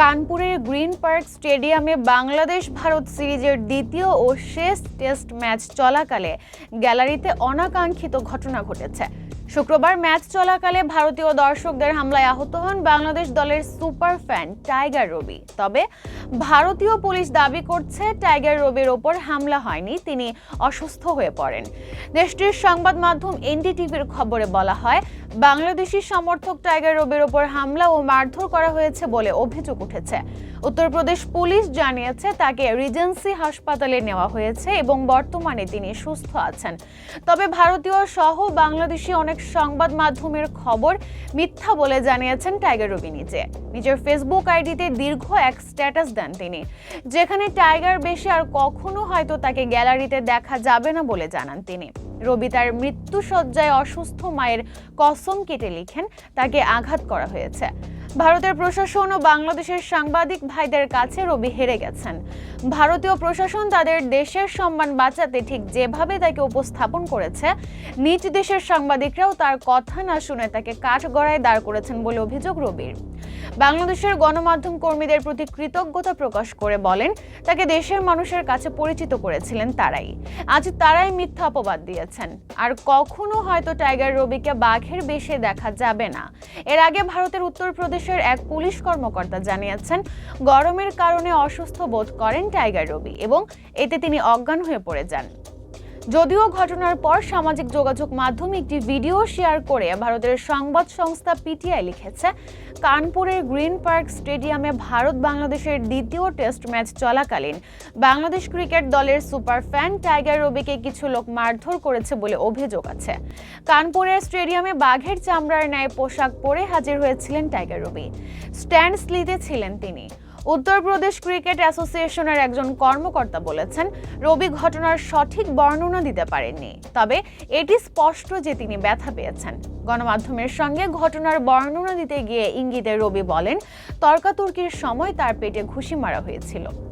কানপুরের green park স্টেডিয়ামে বাংলাদেশ ভারত সিরিজের দ্বিতীয় ও শেষ টেস্ট ম্যাচ চলাকালে গ্যালারিতে অনাকাঙ্ক্ষিত ঘটনা ঘটেছে। শুক্রবার ম্যাচ চলাকালে ভারতীয় দর্শকদের হামলায় আহত হন বাংলাদেশ দলের সুপার ফ্যান টাইগার রবি। তবে ভারতীয় পুলিশ দাবি করছে, টাইগার রবির ওপর হামলা হয়নি, তিনি অসুস্থ হয়ে পড়েন। দেশটির সংবাদ মাধ্যম এনডিটিভির খবরে বলা হয়, বাংলাদেশি সমর্থক টাইগার রবির ওপর হামলা ও মারধর করা হয়েছে বলে অভিযোগ উঠেছে। উত্তরপ্রদেশ পুলিশ জানিয়েছে, তাকে রিজেন্সি হাসপাতালে নেওয়া হয়েছে এবং বর্তমানে তিনি সুস্থ আছেন। তবে ভারতীয় সহ বাংলাদেশি অনেক সংবাদ মাধ্যমের খবর মিথ্যা বলে জানিয়েছেন টাইগার রবি নিজে। নিজের ফেসবুক আইডিতে দীর্ঘ এক স্ট্যাটাস দেন তিনি। যেখানে টাইগার বেশি আর কখনো হয়তো তাকে গ্যালারিতে দেখা যাবে না বলে জানান তিনি। রবি তার মৃত্যু সজ্জায় অসুস্থ মায়ের কসম কেটে লিখেন, তাকে আঘাত করা হয়েছে। ভারতের প্রশাসন ও বাংলাদেশের সাংবাদিক ভাইদের কাছে রবি হেরে গেছেন। ভারতীয় প্রশাসন তাদের দেশের সম্মান বাঁচাতে ঠিক যেভাবে তাকে উপস্থাপন করেছে, নিজ দেশের সাংবাদিকরাও তার কথা না শুনে তাকে কাঠগড়ায় দাঁড় করেছেন বলে অভিযোগ রবির। বাংলাদেশের গণমাধ্যম কর্মীদের প্রতি কৃতজ্ঞতা প্রকাশ করে বলেন, তাকে দেশের মানুষের কাছে পরিচিত করেছিলেন তারাই। আজ তারাই মিথ্যা অপবাদ দিয়েছেন। আর কখনো হয়তো টাইগার রবিকে বাঘের বেশে দেখা যাবে না। এর আগে ভারতের উত্তরপ্রদেশের এক পুলিশ কর্মকর্তা জানিয়েছেন, গরমের কারণে অসুস্থ বোধ করেন টাইগার রবি এবং এতে তিনি অজ্ঞান হয়ে পড়ে যান। যদিও ঘটনার পর সামাজিক যোগাযোগ মাধ্যমে একটি ভিডিও শেয়ার করে ভারতের সংবাদ সংস্থা পিটিআই লিখেছে, কানপুরের গ্রিন পার্ক স্টেডিয়ামে ভারত বাংলাদেশের দ্বিতীয় টেস্ট ম্যাচ চলাকালীন বাংলাদেশ ক্রিকেট দলের সুপার ফ্যান টাইগার রবিকে কিছু লোক মারধর করেছে বলে অভিযোগ আছে। কানপুরের স্টেডিয়ামে বাঘের চামড়ার ন্যায় পোশাক পরে হাজির হয়েছিলেন টাইগার রবি। স্ট্যান্ড স্লিতে ছিলেন তিনি। উত্তরপ্রদেশ ক্রিকেট অ্যাসোসিয়েশনের একজন কর্মকর্তা বলেছেন, রবি ঘটনার সঠিক বর্ণনা দিতে পারেননি। তবে এটি স্পষ্ট যে তিনি ব্যথা পেয়েছেন। গণমাধ্যমের সঙ্গে ঘটনার বর্ণনা দিতে গিয়ে ইঙ্গিতে রবি বলেন, তর্কাতর্কির সময় তার পেটে ঘুষি মারা হয়েছিল।